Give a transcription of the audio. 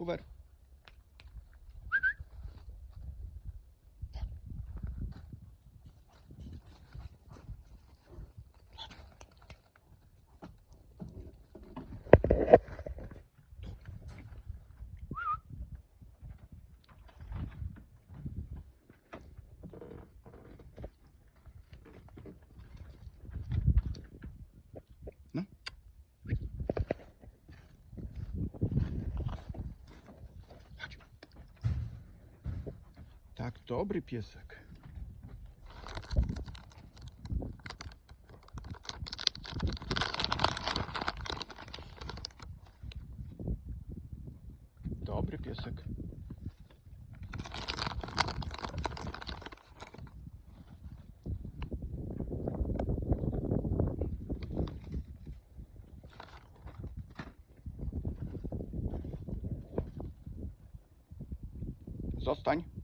over Tak, dobry piesek. Dobry piesek. Zostań.